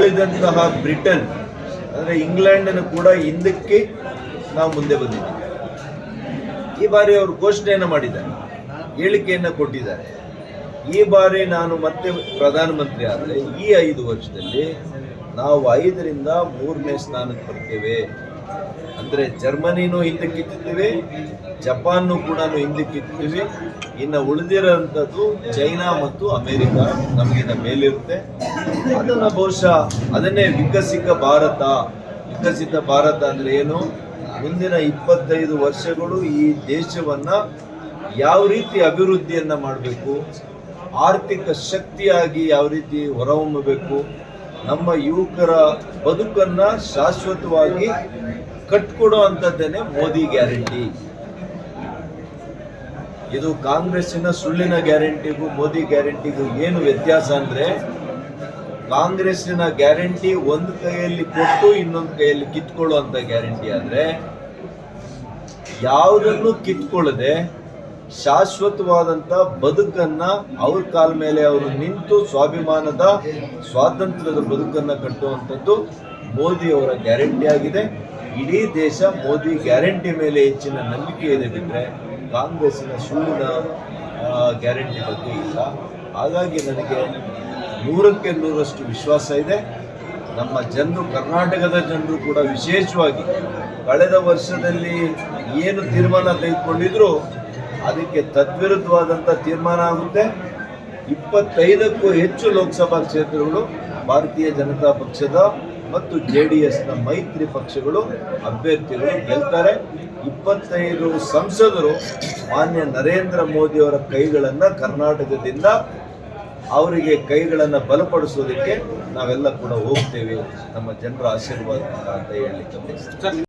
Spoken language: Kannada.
ಆಳಿದಂತಹ ಬ್ರಿಟನ್, ಅಂದರೆ ಇಂಗ್ಲೆಂಡನ್ನು ಕೂಡ ಹಿಂದಕ್ಕೆ ನಾವು ಮುಂದೆ ಬಂದಿದ್ದೀವಿ. ಈ ಬಾರಿ ಅವರು ಘೋಷಣೆಯನ್ನು ಮಾಡಿದ್ದಾರೆ, ಹೇಳಿಕೆಯನ್ನು ಕೊಟ್ಟಿದ್ದಾರೆ. ಈ ಬಾರಿ ನಾನು ಮತ್ತೆ ಪ್ರಧಾನಮಂತ್ರಿ ಆದರೆ ಈ ಐದು ವರ್ಷದಲ್ಲಿ ನಾವು ಐದರಿಂದ ಮೂರನೇ ಸ್ಥಾನಕ್ಕೆ ಬರ್ತೇವೆ. ಅಂದರೆ ಜರ್ಮನಿನೂ ಹಿಂದಕ್ಕಿತ್ತಿದ್ದೀವಿ ಜಪಾನ್ನು ಕೂಡ ಹಿಂದಕ್ಕಿತ್ತೀವಿ ಇನ್ನು ಉಳಿದಿರೋಂಥದ್ದು ಚೈನಾ ಮತ್ತು ಅಮೇರಿಕ ನಮಗಿನ್ನ ಮೇಲಿರುತ್ತೆ. ಅದನ್ನು ಬಹುಶಃ ಅದನ್ನೇ ವಿಕಸಿತ ಭಾರತ. ವಿಕಸಿತ ಭಾರತ ಅಂದರೆ ಏನು? ಮುಂದಿನ ಇಪ್ಪತ್ತೈದು ವರ್ಷಗಳು ಈ ದೇಶವನ್ನು ಯಾವ ರೀತಿ ಅಭಿವೃದ್ಧಿಯನ್ನು ಮಾಡಬೇಕು? ಆರ್ಥಿಕ ಶಕ್ತಿಯಾಗಿ ಯಾವ ರೀತಿ ಹೊರಹೊಮ್ಮಬೇಕು? ನಮ್ಮ ಯುವಕರ ಬದುಕನ್ನು ಶಾಶ್ವತವಾಗಿ ಕಟ್ಕೊಡೋ ಮೋದಿ ಗ್ಯಾರಂಟಿ. ಇದು ಕಾಂಗ್ರೆಸ್ಸಿನ ಸುಳ್ಳಿನ ಗ್ಯಾರಂಟಿಗೂ, ಮೋದಿ ಗ್ಯಾರಂಟಿಗೂ ಏನು ವ್ಯತ್ಯಾಸ ಅಂದರೆ, ಕಾಂಗ್ರೆಸ್ಸಿನ ಗ್ಯಾರಂಟಿ ಒಂದು ಕೈಯಲ್ಲಿ ಕೊಟ್ಟು ಇನ್ನೊಂದು ಕೈಯಲ್ಲಿ ಕಿತ್ಕೊಳ್ಳುವಂಥ ಗ್ಯಾರಂಟಿ ಆದರೆ, ಯಾವುದನ್ನು ಕಿತ್ಕೊಳ್ಳದೆ ಶಾಶ್ವತವಾದಂಥ ಬದುಕನ್ನ ಅವ್ರ ಕಾಲ ಮೇಲೆ ಅವರು ನಿಂತು ಸ್ವಾಭಿಮಾನದ, ಸ್ವಾತಂತ್ರ್ಯದ ಬದುಕನ್ನು ಕಟ್ಟುವಂಥದ್ದು ಮೋದಿ ಅವರ ಗ್ಯಾರಂಟಿ ಆಗಿದೆ. ಇಡೀ ದೇಶ ಮೋದಿ ಗ್ಯಾರಂಟಿ ಮೇಲೆ ಹೆಚ್ಚಿನ ನಂಬಿಕೆ ಇದೆ ಬಿಟ್ಟರೆ ಕಾಂಗ್ರೆಸ್ಸಿನ ಸುಳ್ಳಿನ ಗ್ಯಾರಂಟಿ ಬಗ್ಗೆ ಇಲ್ಲ. ಹಾಗಾಗಿ ನನಗೆ ನೂರಕ್ಕೆ ನೂರಷ್ಟು ವಿಶ್ವಾಸ ಇದೆ. ನಮ್ಮ ಜನರು, ಕರ್ನಾಟಕದ ಜನರು ಕೂಡ ವಿಶೇಷವಾಗಿ ಕಳೆದ ವರ್ಷದಲ್ಲಿ ಏನು ತೀರ್ಮಾನ ತೆಗೆದುಕೊಂಡಿದ್ರು ಅದಕ್ಕೆ ತದ್ವಿರುದ್ಧವಾದಂಥ ತೀರ್ಮಾನ ಆಗುತ್ತೆ. ಇಪ್ಪತ್ತೈದಕ್ಕೂ ಹೆಚ್ಚು ಲೋಕಸಭಾ ಕ್ಷೇತ್ರಗಳು ಭಾರತೀಯ ಜನತಾ ಪಕ್ಷದ ಮತ್ತು ಜೆ ಡಿ ಎಸ್ನ ಮೈತ್ರಿ ಪಕ್ಷಗಳು ಅಭ್ಯರ್ಥಿಗಳು ಗೆಲ್ತಾರೆ ಇಪ್ಪತ್ತೈದು ಸಂಸದರು ಮಾನ್ಯ ನರೇಂದ್ರ ಮೋದಿಯವರ ಕೈಗಳನ್ನು ಕರ್ನಾಟಕದಿಂದ ಅವರಿಗೆ ಕೈಗಳನ್ನು ಬಲಪಡಿಸೋದಕ್ಕೆ ನಾವೆಲ್ಲ ಕೂಡ ಹೋಗ್ತೇವೆ ನಮ್ಮ ಜನರ ಆಶೀರ್ವಾದ ಅಂತ ಹೇಳಿ.